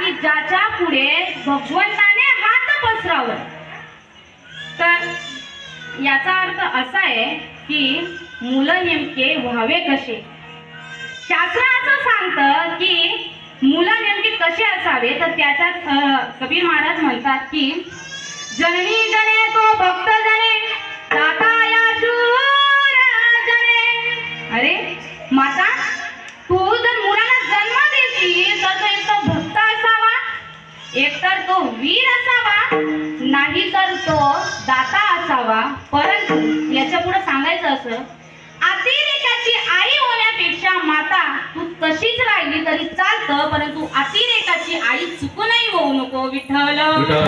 ज्याच्या पुढे भगवंताने हात पसरावं. तर याचा अर्थ असा आहे की मुलं नेमके व्हावे कसे? शास्त्र असं सांगतं की मुलं नेमके कसे असावे? तर त्याच्यात कबीर महाराज म्हणतात की जननी एकतर तो वीर असावा नाही तर तो दाता असावा परंतु याच्यापुढे सांगायचं असं अतिरेकाची आई होण्यापेक्षा माता तू तशीच राहिली तरी चालतं परंतु अतिरेकाची आई चुकूनही होऊ नको विठ्ठल विठ्ठल.